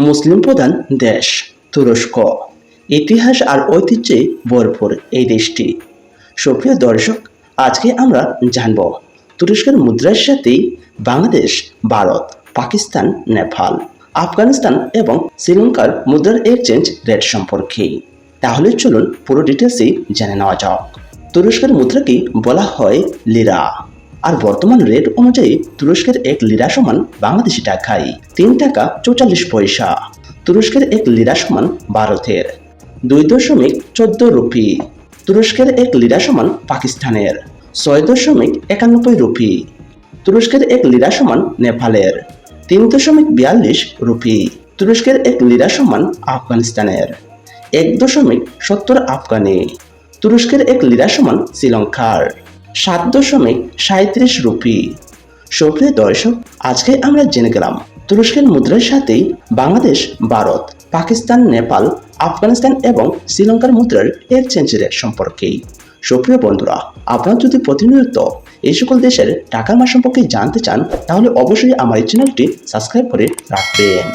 মুসলিম প্রধান দেশ, তুরস্ক। ইতিহাস আর ঐতিহ্যে ভরপুর এই দেশটি। সুপ্রিয় দর্শক, আজকে আমরা জানব তুরস্কের মুদ্রার সাথে বাংলাদেশ, ভারত, পাকিস্তান, নেপাল, আফগানিস্তান এবং শ্রীলঙ্কার মুদ্রার এক্সচেঞ্জ রেট সম্পর্কে। তাহলে চলুন পুরো ডিটেলসই জেনে নেওয়া যাক। তুরস্কের মুদ্রাকে বলা হয় লিরা। আর বর্তমান রেট অনুযায়ী তুরস্কের এক লিরা সমান বাংলাদেশি টাকায় তিন টাকা চৌচল্লিশ পয়সা। তুরস্কের এক লিরা সমান ভারতের দুই দশমিক চোদ্দ রুপি। তুরস্কের এক লিরা সমান পাকিস্তানের ছয় দশমিক একানব্বই রুপি। তুরস্কের এক লিরা সমান নেপালের তিন দশমিক বিয়াল্লিশ রুপি। তুরস্কের এক লিরা সমান আফগানিস্তানের এক দশমিক সত্তর আফগানি। তুরস্কের এক লিরা সমান শ্রীলঙ্কার। সাত দশমিক সাঁত্রিশ রুপি। সুপ্রিয় দর্শক, আজকে আমরা জেনে গেলাম তুরস্কের মুদ্রার সাথেই বাংলাদেশ, ভারত, পাকিস্তান, নেপাল, আফগানিস্তান এবং শ্রীলঙ্কার মুদ্রার এক্সচেঞ্জ রেট সম্পর্কেই। সুপ্রিয় বন্ধুরা, আপনারা যদি প্রতিনিয়ত এই সকল দেশের টাকার মান সম্পর্কে জানতে চান, তাহলে অবশ্যই আমার এই চ্যানেলটি সাবস্ক্রাইব করে রাখবেন।